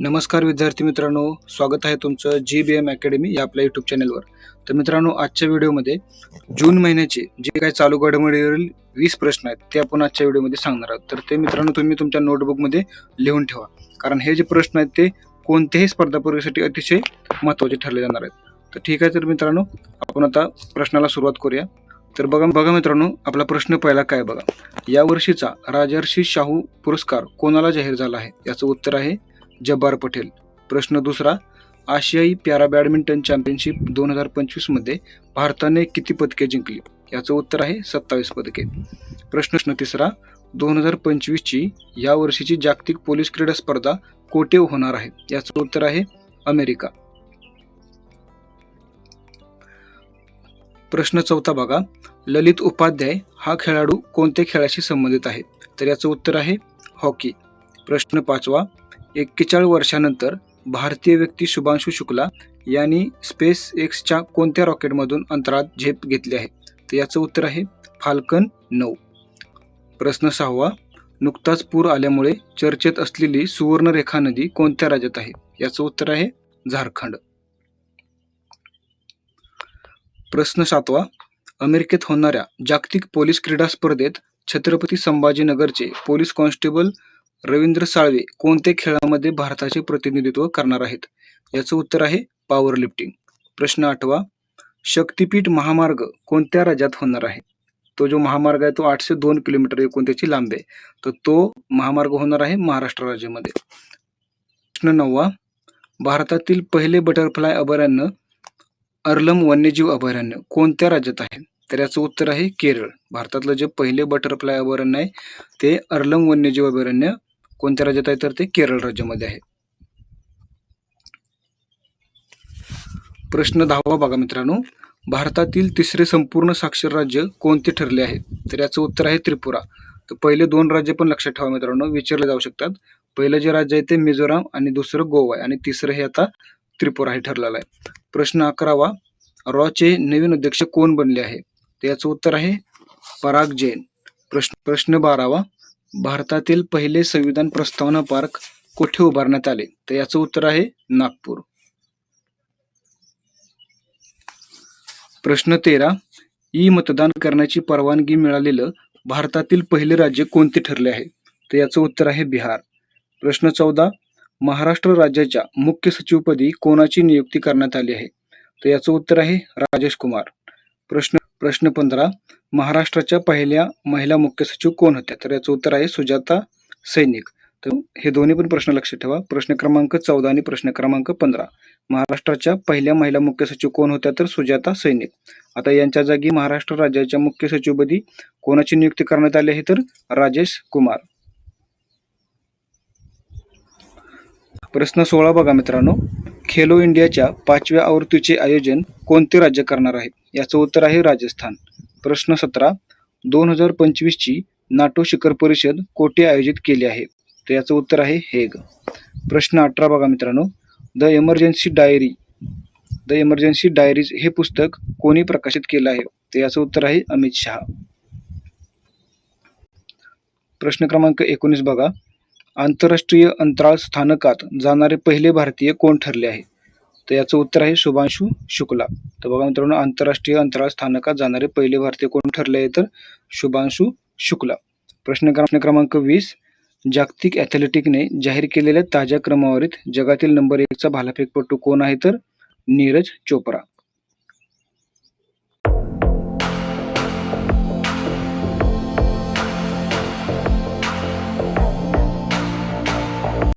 नमस्कार विद्यार्थी मित्रांनो स्वागत आहे तुमचं जी बी एम अकॅडमी या आपल्या यूट्यूब चॅनलवर तर मित्रांनो आजच्या व्हिडिओमध्ये जून महिन्याचे जे काही चालू घडामोडीवरील वीस प्रश्न आहेत ते आपण आजच्या व्हिडिओमध्ये सांगणार आहोत. तर ते मित्रांनो तुम्ही तुमच्या नोटबुकमध्ये लिहून ठेवा. कारण हे जे प्रश्न आहेत ते कोणत्याही स्पर्धा परीक्षेसाठी अतिशय महत्त्वाचे ठरले जाणार आहेत. तर ठीक आहे तर मित्रांनो आपण आता प्रश्नाला सुरुवात करूया. तर बघा बघा मित्रांनो आपला प्रश्न पहिला काय बघा. या वर्षीचा राजर्षी शाहू पुरस्कार कोणाला जाहीर झाला आहे? याचं उत्तर आहे जब्बार पटेल. प्रश्न दुसरा आशियाई पॅरा बॅडमिंटन चॅम्पियनशिप दोन हजार पंचवीसमध्ये भारताने किती पदके जिंकली? याचं उत्तर आहे सत्तावीस पदके. प्रश्न तिसरा दोन हजार पंचवीसची या वर्षीची जागतिक पोलीस क्रीडा स्पर्धा कोठे होणार आहे? याचं उत्तर आहे अमेरिका. प्रश्न चौथा बघा ललित उपाध्याय हा खेळाडू कोणत्या खेळाशी संबंधित आहे? तर याचं उत्तर आहे हॉकी. प्रश्न पाचवा एक्केचाळीस वर्षानंतर भारतीय व्यक्ती शुभांशु शुक्ला यांनी स्पेस एक्सच्या कोणत्या रॉकेटमधून अंतराळात झेप घेतली आहे? तर याचं उत्तर आहे फाल्कन नऊ. प्रश्न सहावा नुकताच पूर आल्यामुळे चर्चेत असलेली सुवर्णरेखा नदी कोणत्या राज्यात आहे? याचं उत्तर आहे झारखंड. प्रश्न सातवा अमेरिकेत होणाऱ्या जागतिक पोलीस क्रीडा स्पर्धेत छत्रपती संभाजीनगरचे पोलीस कॉन्स्टेबल रवींद्र साळवे कोणत्या खेळामध्ये भारताचे प्रतिनिधित्व करणार आहेत? याचं उत्तर आहे पॉवर लिफ्टिंग प्रश्न आठवा शक्तिपीठ महामार्ग कोणत्या राज्यात होणार आहे? तो जो महामार्ग आहे तो आठशे दोन किलोमीटर एकूण त्याची लांबी आहे. तर तो महामार्ग होणार आहे महाराष्ट्र राज्यामध्ये. प्रश्न नववा भारतातील पहिले बटरफ्लाय अभयारण्य अर्लम वन्यजीव अभयारण्य कोणत्या राज्यात आहे? तर याचं उत्तर आहे केरळ. भारतातलं जे पहिले बटरफ्लाय अभयारण्य आहे ते अर्लम वन्यजीव अभयारण्य कोणत्या राज्यात आहे तर ते केरळ राज्यामध्ये आहे. प्रश्न दहावा बघा मित्रांनो. भारतातील तिसरे संपूर्ण साक्षर राज्य कोणते ठरले आहे? तर याचं उत्तर आहे त्रिपुरा. तर पहिले दोन राज्य पण लक्षात ठेवा मित्रांनो विचारले जाऊ शकतात. पहिलं जे राज्य आहे ते मिझोराम आणि दुसरं गोवा आहे. आणि तिसरं हे आता त्रिपुरा हे ठरलेलं आहे. प्रश्न अकरावा रॉचे नवीन अध्यक्ष कोण बनले आहे? तर याचं उत्तर आहे पराग जैन. प्रश्न प्रश्न बारावा भारतातील पहिले संविधान प्रस्तावना पार्क कुठे उभारण्यात आले? तर याचं उत्तर आहे नागपूर. प्रश्न तेरा. ई मतदान करण्याची परवानगी मिळालेलं भारतातील पहिले राज्य कोणते ठरले आहे? तर याचं उत्तर आहे बिहार. प्रश्न चौदा. महाराष्ट्र राज्याच्या मुख्य सचिवपदी कोणाची नियुक्ती करण्यात आली आहे? तर याचं उत्तर आहे राजेश कुमार. प्रश्न प्रश्न पंधरा. महाराष्ट्राच्या पहिल्या महिला मुख्य सचिव कोण होत्या? तर याचं उत्तर आहे सुजाता सैनिक. तर हे दोन्ही पण प्रश्न लक्षात ठेवा. प्रश्न क्रमांक चौदा आणि प्रश्न क्रमांक पंधरा. महाराष्ट्राच्या पहिल्या महिला मुख्य सचिव कोण होत्या? तर सुजाता सैनिक. आता यांच्या जागी महाराष्ट्र राज्याच्या मुख्य सचिवपदी कोणाची नियुक्ती करण्यात आली आहे? तर राजेश कुमार. प्रश्न सोळा बघा मित्रांनो. खेलो इंडियाच्या पाचव्या आवृत्तीचे आयोजन कोणते राज्य करणार आहे? याचं उत्तर आहे राजस्थान. प्रश्न सतरा दोन हजार पंचवीसची नाटो शिखर परिषद कोठे आयोजित केली आहे? तर याचं उत्तर आहे हेग. प्रश्न अठरा बघा मित्रांनो. The emergency diary. The emergency diaries हे पुस्तक कोणी प्रकाशित केलं आहे? तर याचं उत्तर आहे अमित शहा. प्रश्न क्रमांक एकोणीस बघा. आंतरराष्ट्रीय अंतराळ स्थानकात जाणारे पहिले भारतीय कोण ठरले आहे? तर याचं उत्तर आहे शुभांशु शुक्ला. तर बघा मित्रांनो आंतरराष्ट्रीय अंतराळ स्थानकात जाणारे पहिले भारतीय कोण ठरले आहे तर शुभांशु शुक्ला. प्रश्न प्रश्न क्रमांक वीस जागतिक ॲथलेटिकने जाहीर केलेल्या ताज्या क्रमवारीत जगातील नंबर एकचा भालाफेकपटू कोण आहे तर नीरज चोप्रा.